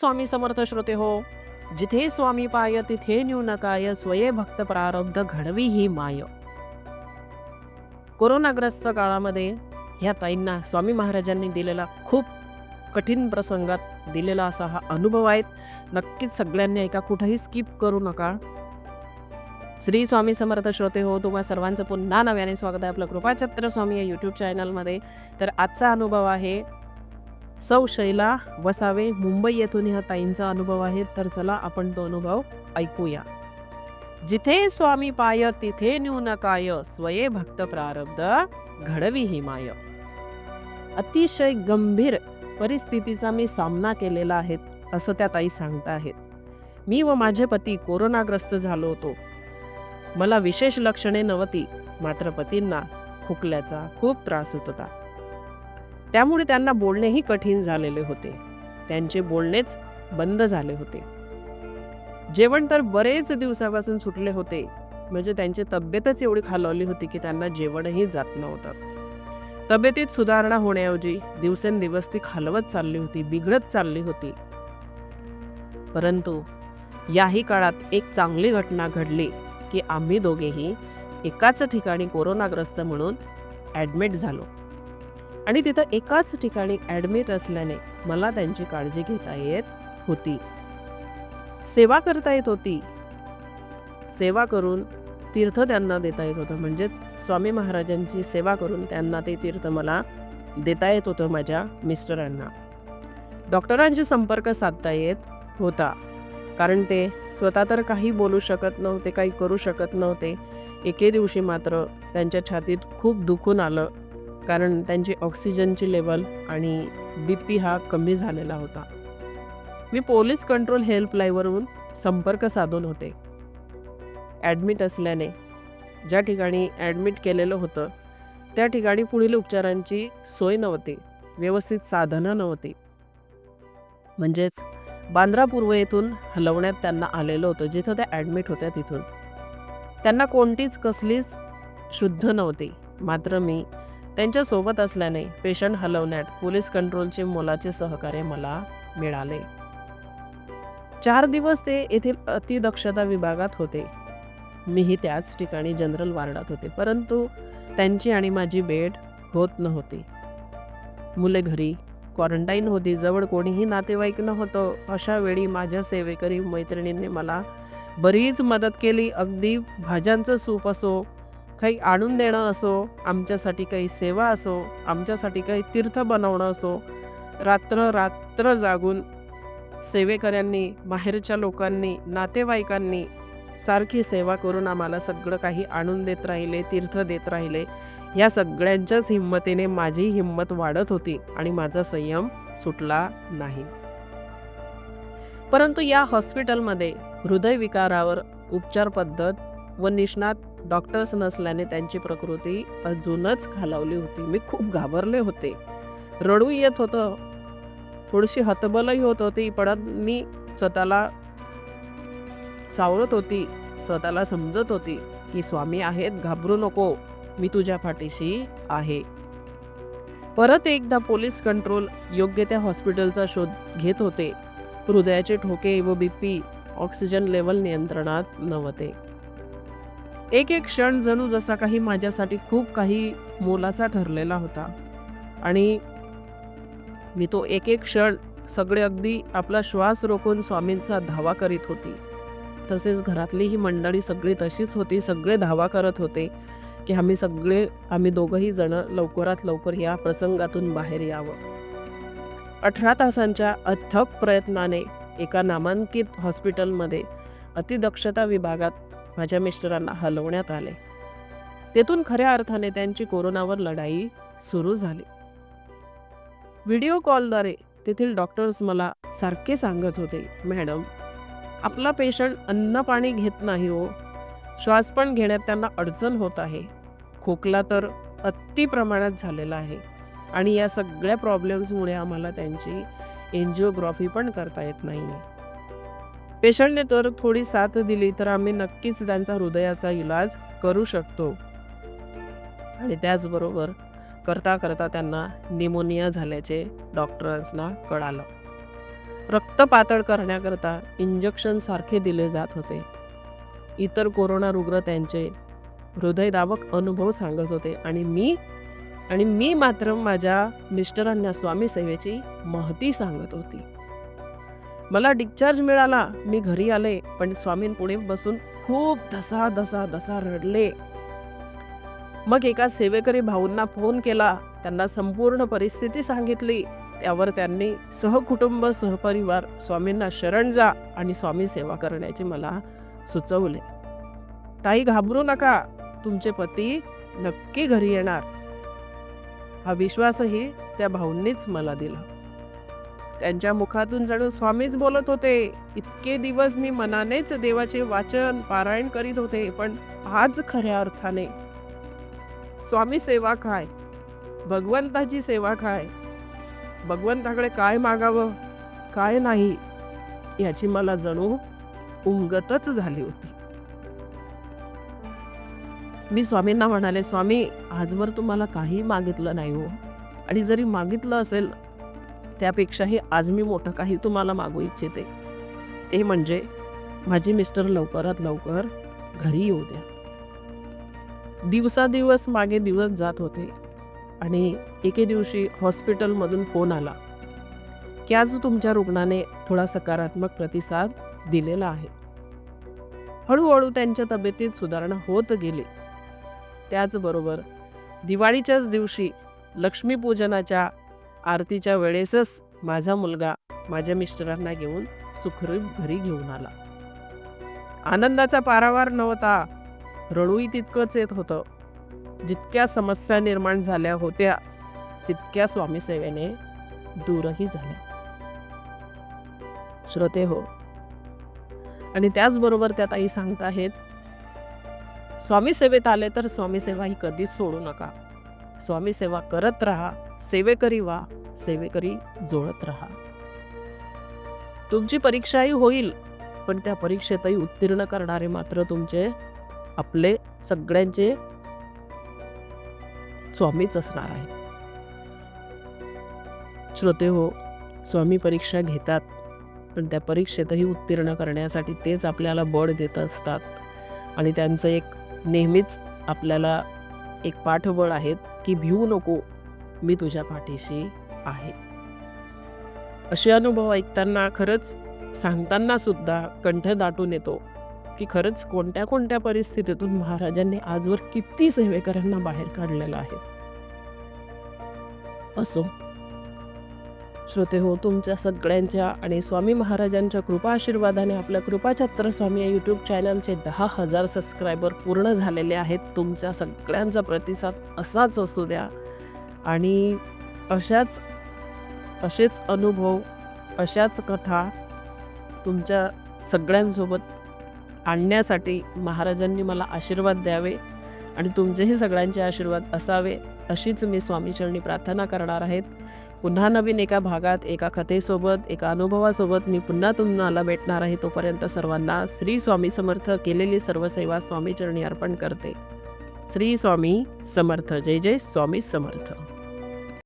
स्वामी समर्थ श्रोते हो जिथे स्वामी पाय तिथे न्यू नकाय स्वये भक्त प्रारब्ध घडवी ही माय. कोरोनाग्रस्त काळामध्ये ह्या ताईंना स्वामी महाराजांनी दिलेला खूप कठीण प्रसंगात दिलेला असा हा अनुभव आहे. नक्कीच सगळ्यांनी ऐका कुठंही स्किप करू नका. श्री स्वामी समर्थ श्रोते हो तुम्हा सर्वांचं पुन्हा नव्याने स्वागत आहे आपलं कृपाछत्र स्वामी या यूट्यूब चॅनलमध्ये तर आजचा अनुभव आहे सौ शैला वसावे मुंबई येथून ह्या ताईंचा अनुभव आहे तर चला आपण तो अनुभव ऐकूया. जिथे स्वामी पाय तिथे न्यूनकाय स्वये भक्त प्रारब्ध घडवी ही माय. अतिशय गंभीर परिस्थितीचा मी सामना केलेला आहे असं त्या ताई सांगता आहेत. मी व माझे पती कोरोनाग्रस्त झालो होतो. मला विशेष लक्षणे नव्हती मात्र पतींना खोकल्याचा खूप त्रास होत होता. त्यामुळे त्यांना बोलणेही कठीण झालेले होते. त्यांचे बोलणेच बंद झाले होते. जेवण तर बरेच दिवसापासून सुटले होते. म्हणजे त्यांची तब्येतच एवढी खालवली होती की त्यांना जेवणही जात नव्हतं. तब्येतीत सुधारणा होण्याऐवजी दिवसेंदिवस ती खालवत चालली होती बिघडत चालली होती. परंतु याही काळात एक चांगली घटना घडली की आम्ही दोघेही एकाच ठिकाणी कोरोनाग्रस्त म्हणून ॲडमिट झालो. आणि तिथं एकाच ठिकाणी ॲडमिट असल्याने मला त्यांची काळजी घेता येत होती. सेवा करता येत होती. सेवा करून तीर्थ त्यांना देता येत होतं. म्हणजेच स्वामी महाराजांची सेवा करून त्यांना ते तीर्थ मला देता येत होतं माझ्या मिस्टरांना. डॉक्टरांशी संपर्क साधता येत होता. कारण ते स्वतः तर काही बोलू शकत नव्हते काही करू शकत नव्हते. एके दिवशी मात्र त्यांच्या छातीत खूप दुखून आलं. कारण त्यांची ऑक्सिजनची लेवल आणि बी पी हा कमी झालेला होता. मी पोलीस कंट्रोल हेल्पलाईनवरून संपर्क साधून होते. ॲडमिट असल्याने ज्या ठिकाणी ॲडमिट केलेलं होतं त्या ठिकाणी पुढील उपचारांची सोय नव्हती व्यवस्थित साधनं नव्हती. म्हणजेच बांद्रा पूर्व येथून हलवण्यात त्यांना आलेलं होतं जिथं त्या ॲडमिट होत्या तिथून. त्यांना कोणतीच कसलीच शुद्ध नव्हती मात्र मी त्यांच्यासोबत असल्याने पेशंट हलवण्यात पोलीस कंट्रोलचे मोलाचे सहकार्य मला मिळाले. चार दिवस ते येथील अतिदक्षता विभागात होते. मीही त्याच ठिकाणी जनरल वार्डात होते परंतु त्यांची आणि माझी भेट होत नव्हती. मुले घरी क्वारंटाईन होती जवळ कोणीही नातेवाईक नव्हतं. अशा वेळी माझ्या सेवेकरी मैत्रिणींनी मला बरीच मदत केली. अगदी भाज्यांचं सूप असो काही आणून देणं असो आमच्यासाठी काही सेवा असो आमच्यासाठी काही तीर्थ बनवणं असो रात्र रात्र जागून सेवेकऱ्यांनी बाहेरच्या लोकांनी नातेवाईकांनी सारखी सेवा करून आम्हाला सगळं काही आणून देत राहिले तीर्थ देत राहिले. या सगळ्यांच्याच हिंमतीने माझी हिंमत वाढत होती आणि माझा संयम सुटला नाही. परंतु या हॉस्पिटलमध्ये हृदयविकारावर उपचार पद्धत व निष्णात डॉक्टर्स नसल्याने त्यांची प्रकृती अजूनच खालावली होती. मी खूप घाबरले होते. रडू येत होतं. थोडीशी हतबलही होत होती पण मी स्वतःला सावरत होती स्वतःला समजत होती की स्वामी आहेत घाबरू नको मी तुझ्या पाठीशी आहे. परत एकदा पोलीस कंट्रोल योग्य त्या हॉस्पिटलचा शोध घेत होते. हृदयाचे ठोके व बीपी ऑक्सिजन लेवल नियंत्रणात नव्हते. एक एक क्षण जणू जसा काही माझ्यासाठी खूप काही मोलाचा ठरलेला होता. आणि मी तो एक एक क्षण सगळे अगदी आपला श्वास रोखून स्वामींचा धावा करीत होती. तसेच घरातली ही मंडळी सगळी तशीच होती सगळे धावा करत होते की आम्ही सगळे आम्ही दोघंही जण लवकरात लवकर या प्रसंगातून बाहेर यावं. अठरा तासांच्या अथक प्रयत्नाने एका नामांकित हॉस्पिटलमध्ये अतिदक्षता विभागात माझ्या मिस्टरांना हलवण्यात आले. तेथून खऱ्या अर्थाने त्यांची कोरोनावर लढाई सुरू झाली. व्हिडिओ कॉलद्वारे तेथील डॉक्टर्स मला सारखे सांगत होते मॅडम आपला पेशंट अन्न पाणी घेत नाही हो. श्वास पण घेण्यात त्यांना अडचण होत आहे. खोकला तर अति प्रमाणात झालेला आहे आणि या सगळ्या प्रॉब्लेम्समुळे आम्हाला त्यांची एन्जिओग्राफी पण करता येत नाही आहे पेशंटने तर थोडी साथ दिली तर आम्ही नक्कीच त्यांचा हृदयाचा इलाज करू शकतो. आणि त्याचबरोबर करता करता त्यांना निमोनिया झाल्याचे डॉक्टरांना कळालं. रक्त पातळ करण्याकरता इंजेक्शनसारखे दिले जात होते. इतर कोरोना रुग्ण त्यांचे हृदयदावक अनुभव सांगत होते आणि मी आणि मी मात्र माझ्या मिस्टरांना स्वामी सेवेची महती सांगत होती. मला डिस्चार्ज मिळाला. मी घरी आले पण स्वामींपुढे बसून खूप धसा धसा धसा रडले. मग एका सेवेकरी भाऊंना फोन केला. त्यांना संपूर्ण परिस्थिती सांगितली. त्यावर त्यांनी सहकुटुंब सहपरिवार स्वामींना शरण जा आणि स्वामी सेवा करण्याचे मला सुचवले. ताई घाबरू नका. तुमचे पती नक्की घरी येणार. हा विश्वासही त्या भाऊंनीच मला दिला. त्यांच्या मुखातून जणू स्वामीच बोलत होते. इतके दिवस मी मनानेच देवाचे वाचन पारायण करीत होते पण आज खऱ्या अर्थाने. स्वामी सेवा काय? भगवंताची सेवा काय? भगवंताकडे काय मागावं? काय नाही? याची मला जणू उमगतच झाली होती. मी स्वामींना म्हणाले स्वामी आजवर तुम्हाला काही मागितलं नाही हो. आणि जरी मागितलं असेल त्यापेक्षाही आज मी मोठं काही तुम्हाला मागू इच्छिते. ते म्हणजे माझे मिस्टर लवकरात लवकर घरी येऊ द्या. दिवसादिवस मागे दिवस जात होते आणि एके दिवशी हॉस्पिटलमधून फोन आला की आज तुमच्या रुग्णाने थोडा सकारात्मक प्रतिसाद दिलेला आहे. हळूहळू त्यांच्या तब्येतीत सुधारणा होत गेली. त्याचबरोबर दिवाळीच्याच दिवशी लक्ष्मीपूजनाच्या आरतीच्या वेळेसच माझा मुलगा माझ्या मिस्टरांना घेऊन सुखरूप घरी घेऊन आला. आनंदाचा पारावार नव्हता. रडूही तितकंच येत होतं. जितक्या समस्या निर्माण झाल्या होत्या तितक्या स्वामी सेवेने दूरही झाल्या. श्रोते हो आणि त्याचबरोबर त्या ताई सांगत आहेत स्वामी सेवेत आले तर स्वामी सेवा ही कधीच सोडू नका. स्वामी सेवा करत राहा सेवेकरी वा सेवेकरी जोडत राहा. तुमची परीक्षाही होईल पण त्या परीक्षेतही उत्तीर्ण करणारे मात्र तुमचे आपले सगळ्यांचे स्वामीच असणार आहे श्रोते हो स्वामी परीक्षा घेतात पण त्या परीक्षेतही उत्तीर्ण करण्यासाठी तेच आपल्याला बळ देत असतात. आणि त्यांचं एक नेहमीच आपल्याला एक पाठबळ आहेत की भिवू नको मी तुझ्या पाठीशी आहे. असे अनुभव ऐकताना खरंच सांगताना सुद्धा कंठ दाटून येतो की खरंच कोणत्या कोणत्या परिस्थितीतून महाराजांनी आजवर किती सेवेकरांना बाहेर काढलेलं आहे. असो. श्रोते हो तुमच्या सगळ्यांच्या आणि स्वामी महाराजांच्या कृपा आशीर्वादाने आपल्या कृपाछत्र स्वामी या यूट्यूब चॅनलचे दहा हजार सबस्क्रायबर पूर्ण झालेले आहेत. तुमच्या सगळ्यांचा प्रतिसाद असाच असू द्या. आणि अशाच असेच अनुभव अशाच कथा तुमच्या सगळ्यांसोबत आणण्यासाठी महाराजांनी मला आशीर्वाद द्यावे आणि तुमचेही सगळ्यांचे आशीर्वाद असावे अशीच मी स्वामीचरणी प्रार्थना करणार आहेत. पुन्हा नवीन एका भागात एका कथेसोबत एका अनुभवासोबत मी पुन्हा तुम्हाला भेटणार आहे. तोपर्यंत सर्वांना श्री स्वामी समर्थ केलेली सर्व सेवा स्वामीचरणी अर्पण करते. श्री स्वामी समर्थ. जय जय स्वामी समर्थ.